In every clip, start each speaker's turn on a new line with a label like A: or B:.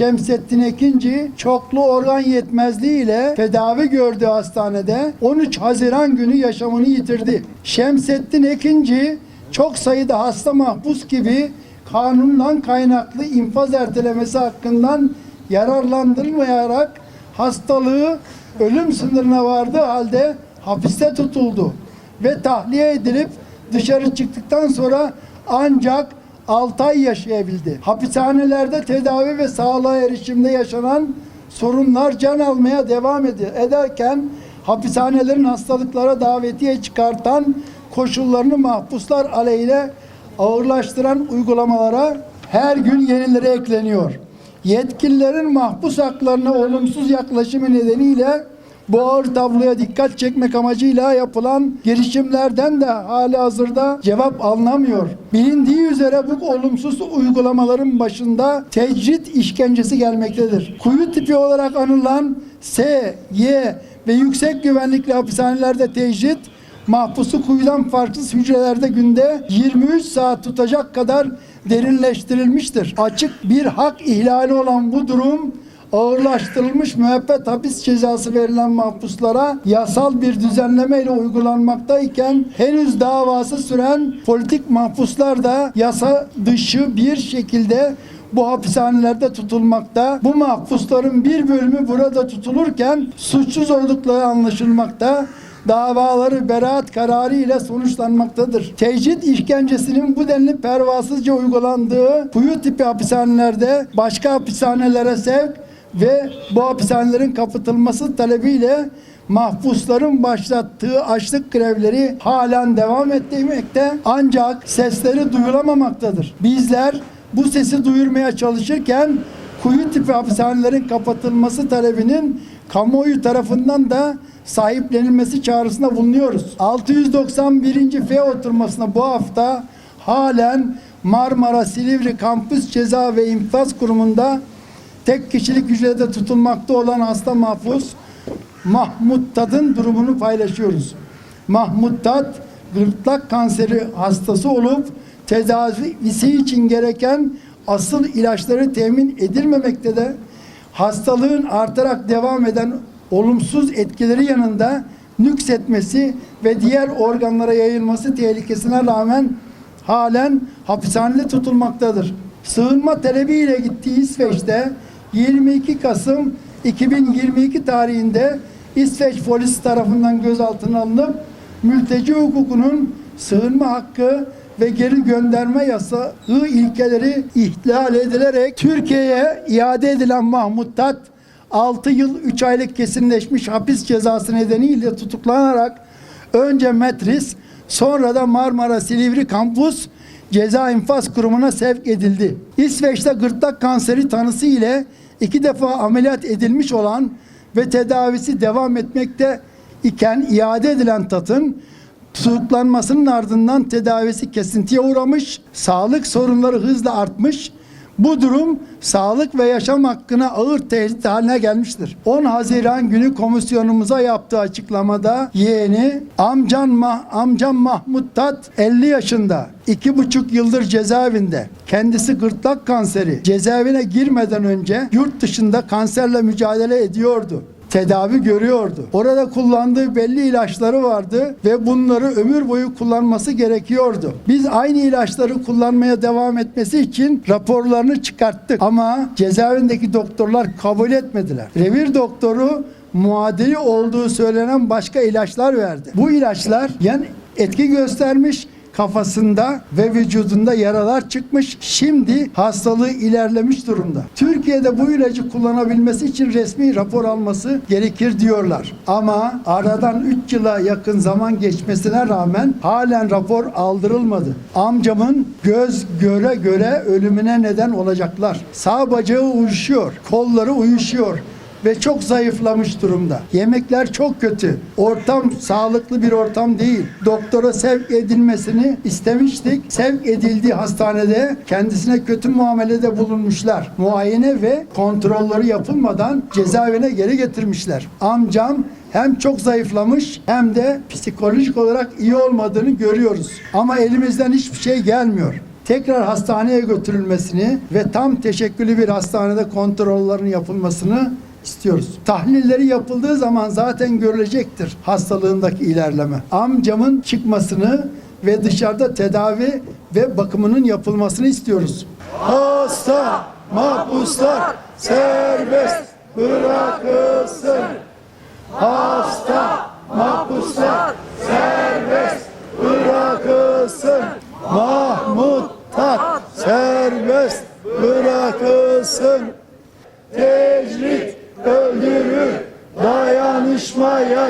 A: Şemsettin Ekinci çoklu organ yetmezliği ile tedavi gördüğü hastanede 13 Haziran günü yaşamını yitirdi. Şemsettin Ekinci çok sayıda hasta mahpus gibi kanundan kaynaklı infaz ertelemesi hakkından yararlandırılmayarak hastalığı ölüm sınırına vardığı halde hapiste tutuldu ve tahliye edilip dışarı çıktıktan sonra ancak 6 ay yaşayabildi. Hapishanelerde tedavi ve sağlığa erişimde yaşanan sorunlar can almaya devam ed- ederken hapishanelerin hastalıklara davetiye çıkartan koşullarını mahpuslar aleyhine ağırlaştıran uygulamalara her gün yenileri ekleniyor. Yetkililerin mahpus haklarına olumsuz yaklaşımı nedeniyle bu ağır tabloya dikkat çekmek amacıyla yapılan girişimlerden de hali hazırda cevap alınamıyor. Bilindiği üzere bu olumsuz uygulamaların başında tecrit işkencesi gelmektedir. Kuyu tipi olarak anılan S, Y ve yüksek güvenlikli hapishanelerde tecrit mahpusu kuyudan farksız hücrelerde günde 23 saat tutacak kadar derinleştirilmiştir. Açık bir hak ihlali olan bu durum ağırlaştırılmış müebbet hapis cezası verilen mahpuslara yasal bir düzenleme ile uygulanmaktayken henüz davası süren politik mahpuslar da yasa dışı bir şekilde bu hapishanelerde tutulmakta. Bu mahpusların bir bölümü burada tutulurken suçsuz oldukları anlaşılmakta davaları beraat kararı ile sonuçlanmaktadır. Tecrit işkencesinin bu denli pervasızca uygulandığı kuyu tipi hapishanelerde başka hapishanelere sevk ve bu hapishanelerin kapatılması talebiyle mahpusların başlattığı açlık grevleri halen devam etmekte ancak sesleri duyulamamaktadır. Bizler bu sesi duyurmaya çalışırken kuyu tipi hapishanelerin kapatılması talebinin kamuoyu tarafından da sahiplenilmesi çağrısında bulunuyoruz. 691. F oturmasına bu hafta halen Marmara Silivri Kampüs Ceza ve İnfaz Kurumu'nda tek kişilik hücrede tutulmakta olan hasta mahpus Mahmut Tad'ın durumunu paylaşıyoruz. Mahmut Tad gırtlak kanseri hastası olup tedavisi için gereken asıl ilaçları temin edilmemekte de hastalığın artarak devam eden olumsuz etkileri yanında nüksetmesi ve diğer organlara yayılması tehlikesine rağmen halen hapishanede tutulmaktadır. Sığınma talebiyle gittiği İsveç'te 22 Kasım 2022 tarihinde İsveç polisi tarafından gözaltına alınıp mülteci hukukunun sığınma hakkı ve geri gönderme yasağı ilkeleri ihlal edilerek Türkiye'ye iade edilen Mahmut Tat 6 yıl 3 aylık kesinleşmiş hapis cezası nedeniyle tutuklanarak önce Metris sonra da Marmara Silivri Kampus Ceza İnfaz Kurumu'na sevk edildi. İsveç'te gırtlak kanseri tanısı ile iki defa ameliyat edilmiş olan ve tedavisi devam etmekte iken iade edilen Tat'ın tutuklanmasının ardından tedavisi kesintiye uğramış, sağlık sorunları hızla artmış. Bu durum sağlık ve yaşam hakkına ağır tehdit haline gelmiştir. 10 Haziran günü komisyonumuza yaptığı açıklamada yeğeni amcan, Mah amcam Mahmut Tat 50 yaşında. iki buçuk yıldır cezaevinde. Kendisi gırtlak kanseri. Cezaevine girmeden önce yurt dışında kanserle mücadele ediyordu tedavi görüyordu. Orada kullandığı belli ilaçları vardı ve bunları ömür boyu kullanması gerekiyordu. Biz aynı ilaçları kullanmaya devam etmesi için raporlarını çıkarttık ama cezaevindeki doktorlar kabul etmediler. Revir doktoru muadili olduğu söylenen başka ilaçlar verdi. Bu ilaçlar yan etki göstermiş kafasında ve vücudunda yaralar çıkmış. Şimdi hastalığı ilerlemiş durumda. Türkiye'de bu ilacı kullanabilmesi için resmi rapor alması gerekir diyorlar. Ama aradan 3 yıla yakın zaman geçmesine rağmen halen rapor aldırılmadı. Amcamın göz göre göre ölümüne neden olacaklar. Sağ bacağı uyuşuyor, kolları uyuşuyor ve çok zayıflamış durumda. Yemekler çok kötü. Ortam sağlıklı bir ortam değil. Doktora sevk edilmesini istemiştik. Sevk edildiği hastanede kendisine kötü muamelede bulunmuşlar. Muayene ve kontrolleri yapılmadan cezaevine geri getirmişler. Amcam hem çok zayıflamış hem de psikolojik olarak iyi olmadığını görüyoruz. Ama elimizden hiçbir şey gelmiyor. tekrar hastaneye götürülmesini ve tam teşekküllü bir hastanede kontrollerin yapılmasını istiyoruz. Tahlilleri yapıldığı zaman zaten görülecektir hastalığındaki ilerleme. Amcamın çıkmasını ve dışarıda tedavi ve bakımının yapılmasını istiyoruz. Hasta mahpuslar serbest bırakılsın. Hasta mahpuslar serbest bırakılsın. Mahmut Tat serbest bırakılsın.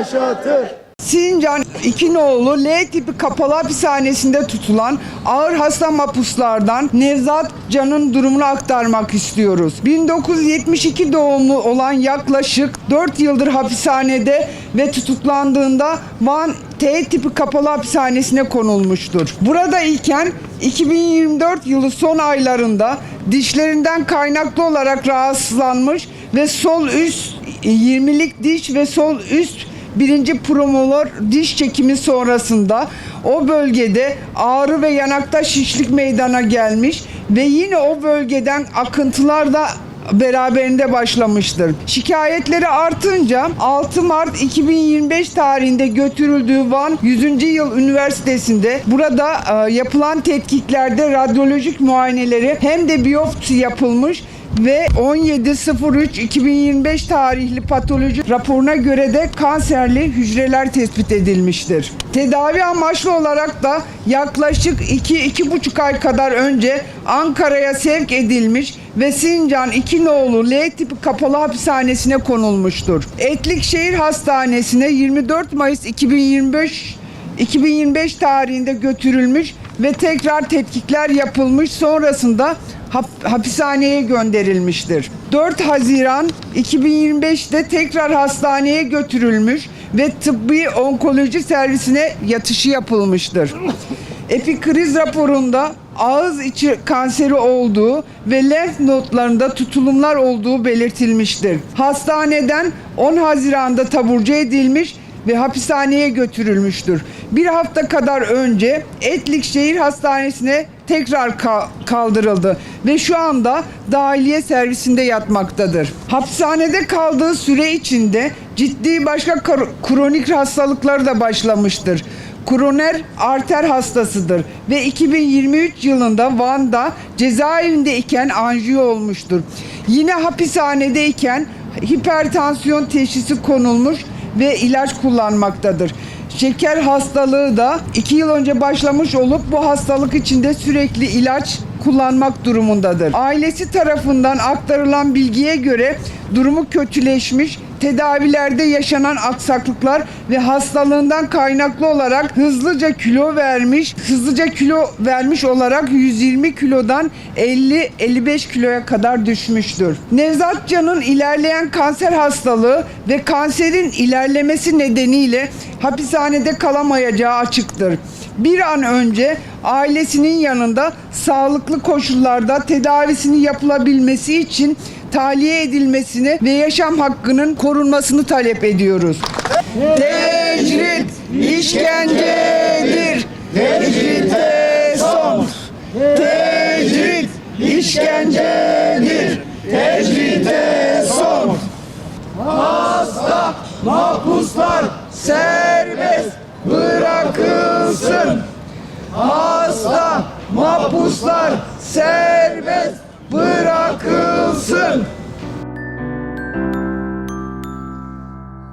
A: Yaşatır.
B: Sincan İkinoğlu L tipi kapalı hapishanesinde tutulan ağır hasta mahpuslardan Nevzat Can'ın durumunu aktarmak istiyoruz. 1972 doğumlu olan yaklaşık 4 yıldır hapishanede ve tutuklandığında Van T tipi kapalı hapishanesine konulmuştur. Burada iken 2024 yılı son aylarında dişlerinden kaynaklı olarak rahatsızlanmış ve sol üst 20'lik diş ve sol üst birinci promolor diş çekimi sonrasında o bölgede ağrı ve yanakta şişlik meydana gelmiş ve yine o bölgeden akıntılar da beraberinde başlamıştır. Şikayetleri artınca 6 Mart 2025 tarihinde götürüldüğü Van 100. Yıl Üniversitesi'nde burada e, yapılan tetkiklerde radyolojik muayeneleri hem de biyopsi yapılmış ve 17.03.2025 tarihli patoloji raporuna göre de kanserli hücreler tespit edilmiştir. Tedavi amaçlı olarak da yaklaşık 2-2,5 ay kadar önce Ankara'ya sevk edilmiş ve Sincan İkinoğlu L tipi kapalı hapishanesine konulmuştur. Etlikşehir Hastanesi'ne 24 Mayıs 2025 2025 tarihinde götürülmüş ve tekrar tetkikler yapılmış sonrasında hap- hapishaneye gönderilmiştir. 4 Haziran 2025'te tekrar hastaneye götürülmüş ve tıbbi onkoloji servisine yatışı yapılmıştır. Epikriz raporunda ağız içi kanseri olduğu ve lenf notlarında tutulumlar olduğu belirtilmiştir. Hastaneden 10 Haziran'da taburcu edilmiş ve hapishaneye götürülmüştür. Bir hafta kadar önce Etlik Şehir Hastanesi'ne tekrar ka- kaldırıldı ve şu anda dahiliye servisinde yatmaktadır. Hapishanede kaldığı süre içinde ciddi başka kronik hastalıkları da başlamıştır. Kroner arter hastasıdır ve 2023 yılında Van'da cezaevinde iken anjiyo olmuştur. Yine hapishanedeyken hipertansiyon teşhisi konulmuş ve ilaç kullanmaktadır. Şeker hastalığı da 2 yıl önce başlamış olup bu hastalık içinde sürekli ilaç kullanmak durumundadır. Ailesi tarafından aktarılan bilgiye göre durumu kötüleşmiş, tedavilerde yaşanan aksaklıklar ve hastalığından kaynaklı olarak hızlıca kilo vermiş, hızlıca kilo vermiş olarak 120 kilodan 50-55 kiloya kadar düşmüştür. Nevzat Can'ın ilerleyen kanser hastalığı ve kanserin ilerlemesi nedeniyle hapishanede kalamayacağı açıktır. Bir an önce ailesinin yanında sağlıklı koşullarda tedavisini yapılabilmesi için tahliye edilmesini ve yaşam hakkının korunmasını talep ediyoruz. Tecrit işkencedir. Tecrite son. Tecrit işkencedir. Tecrite son. Hasta mahpuslar serbest bırakılsın. Hasta mahpuslar serbest bırakılsın.